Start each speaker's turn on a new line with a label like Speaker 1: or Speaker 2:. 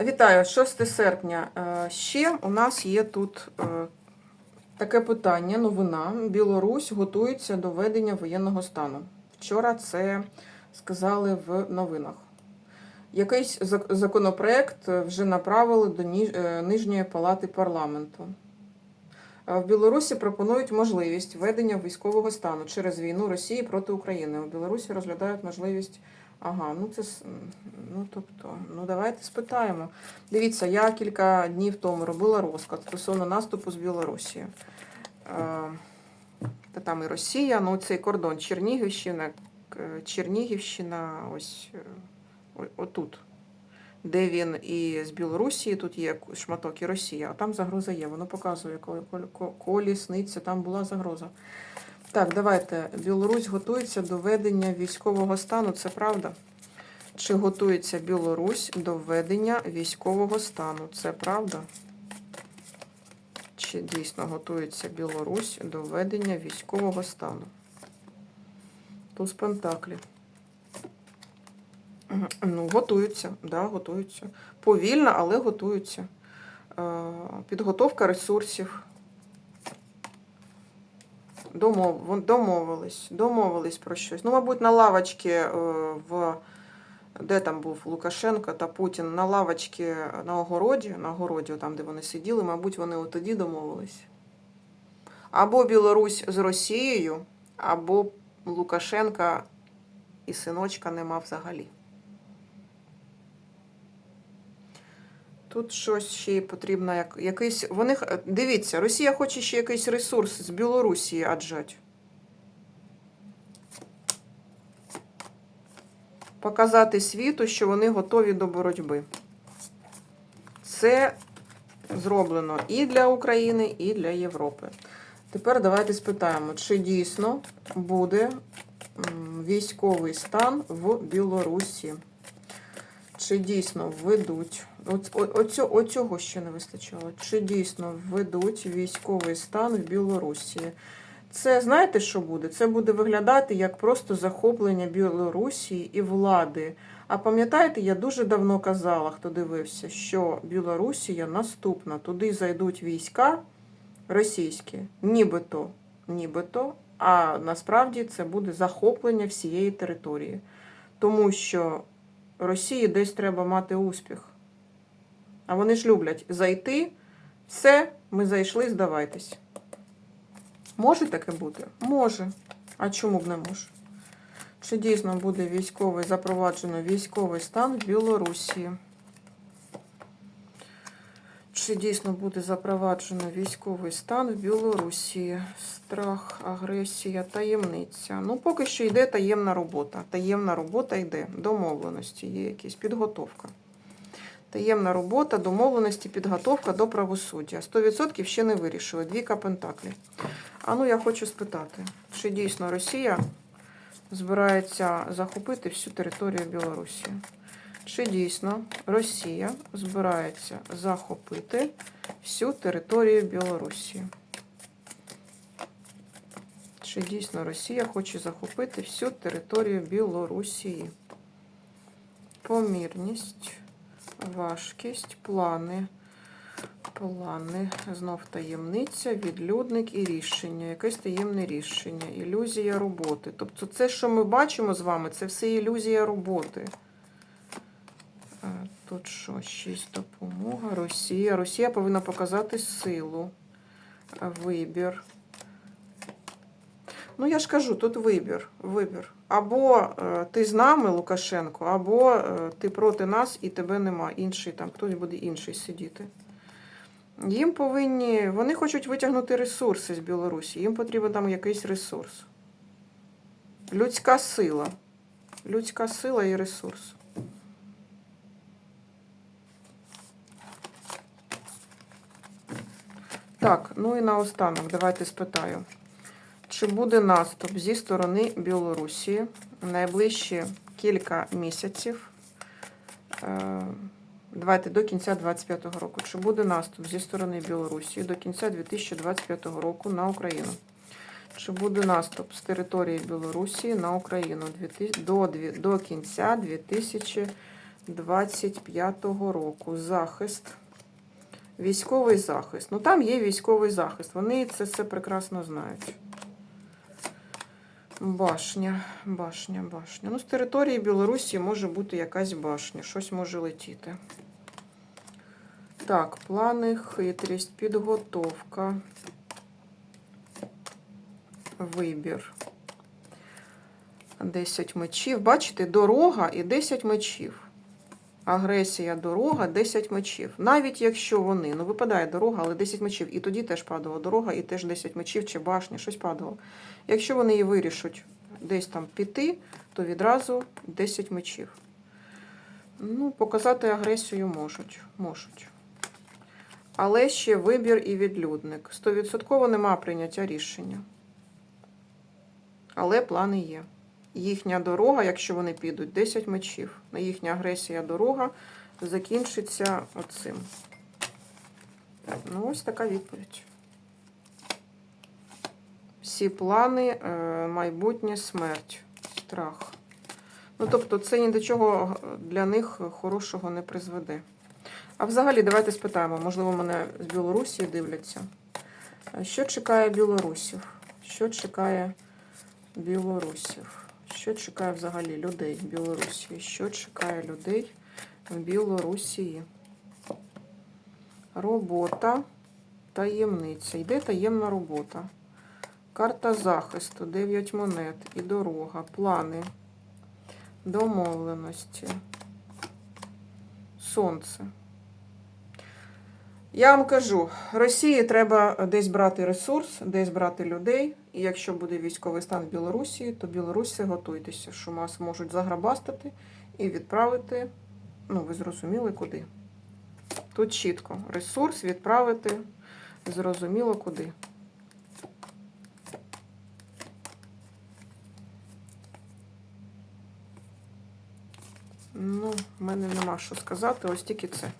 Speaker 1: Вітаю, 6 серпня. Е, Ще у нас є тут е, таке питання, новина. Білорусь готується до введення воєнного стану. Вчора це сказали в новинах. Якийсь законопроект вже направили до е, Нижньої палати парламенту. В Білорусі пропонують можливість введення військового стану через війну Росії проти України. У Білорусі розглядають можливість. Ага, ну це ну тобто, ну давайте спитаємо. Дивіться, я кілька днів тому робила розклад стосовно наступу з Білорусі. Е, Та там і Росія, ну цей кордон Чернігівщина, Чернігівщина, ось е, отут. Де він і з Білорусі, тут є шматок і Росія, а там загроза є. Воно показує, коли коли- колі сниться, там була загроза. Так, давайте. Білорусь готується до введення військового стану, це правда? Чи готується Білорусь до введення військового стану? Це правда? Чи дійсно готується Білорусь до введення військового стану? Туз Пентаклі. Ну, готуються, да, готуються. Повільно, але готуються. Е, Підготовка ресурсів. Домов, домовились, домовились про щось. Ну, мабуть, на лавочці е, в де там був Лукашенко та Путін на лавочці на огороді, на огороді, там, де вони сиділи, мабуть, вони тоді домовились. Або Білорусь з Росією, або Лукашенка і синочка нема взагалі. Тут щось ще потрібно, як, якийсь. Вони дивіться, Росія хоче ще якийсь ресурс з Білорусі аджать. Показати світу, що вони готові до боротьби. Це зроблено і для України, і для Європи. Тепер давайте спитаємо, чи дійсно буде військовий стан в Білорусі. Чи дійсно введуть, от, о- оцього ще не вистачало, чи дійсно введуть військовий стан в Білорусі? Це знаєте, що буде? Це буде виглядати як просто захоплення Білорусі і влади. А пам'ятаєте, я дуже давно казала, хто дивився, що Білорусія наступна, туди зайдуть війська російські, нібито, нібито, а насправді це буде захоплення всієї території. Тому що Росії десь треба мати успіх. А вони ж люблять зайти, все, ми зайшли, здавайтесь. Може таке бути? Може. А чому б не може? Чи дійсно буде військовий запроваджено військовий стан в Білорусі? Чи дійсно буде запроваджено військовий стан в Білорусі? Страх, агресія, таємниця. Ну, поки що йде таємна робота. Таємна робота йде. Домовленості є якісь, підготовка. Таємна робота, домовленості, підготовка до правосуддя. 100% ще не вирішили. Двіка Пентаклі. А ну я хочу спитати, чи дійсно Росія збирається захопити всю територію Білорусі? Чи дійсно Росія збирається захопити всю територію Білорусі? Чи дійсно Росія хоче захопити всю територію Білорусі? Помірність, важкість, плани. Плани, знов таємниця, відлюдник і рішення. Якесь таємне рішення, ілюзія роботи. Тобто це, що ми бачимо з вами, це все ілюзія роботи. Тут що? Шість допомога. Росія. Росія повинна показати силу. Вибір. Ну, я ж кажу, тут вибір. Вибір. Або е, ти з нами, Лукашенко, або е, ти проти нас і тебе нема. Інший там, хтось буде інший сидіти. Їм повинні. Вони хочуть витягнути ресурси з Білорусі. Їм потрібен там якийсь ресурс. Людська сила. Людська сила і ресурс. Так, ну і наостанок, давайте спитаю. Чи буде наступ зі сторони Білорусі найближчі кілька місяців? Е, Давайте до кінця 2025 року. Чи буде наступ зі сторони Білорусі до кінця 2025 року на Україну? Чи буде наступ з території Білорусі на Україну до, до кінця 2025 року. Захист. Військовий захист. Ну там є військовий захист. Вони це все прекрасно знають. Башня, башня, башня. Ну, з території Білорусі може бути якась башня, щось може летіти. Так, плани, хитрість, підготовка, вибір. 10 мечів. Бачите, дорога і 10 мечів. Агресія, дорога, 10 мечів. Навіть якщо вони, ну випадає дорога, але 10 мечів. І тоді теж падала дорога, і теж 10 мечів чи башня, щось падало. Якщо вони її вирішать десь там піти, то відразу 10 мечів. Ну, показати агресію можуть. можуть. Але ще вибір і відлюдник. Стовідсотково нема прийняття рішення. Але плани є. Їхня дорога, якщо вони підуть, 10 мечів. Їхня агресія дорога закінчиться оцим. Ну, ось така відповідь. Всі плани, е, майбутнє, смерть, страх. Ну, тобто, це ні до чого для них хорошого не призведе. А взагалі, давайте спитаємо, можливо, мене з Білорусі дивляться. Е, Що чекає білорусів? Що чекає білорусів? Що чекає взагалі людей в Білорусі? Що чекає людей в Білорусі? Робота, таємниця. Йде таємна робота. Карта захисту, 9 монет і дорога, плани, домовленості, сонце. Я вам кажу, Росії треба десь брати ресурс, десь брати людей. І якщо буде військовий стан в Білорусі, то білоруси готуйтеся, що вас можуть заграбастати і відправити, ну, ви зрозуміли, куди. Тут чітко. Ресурс відправити зрозуміло куди. Ну, в мене нема що сказати, ось тільки це.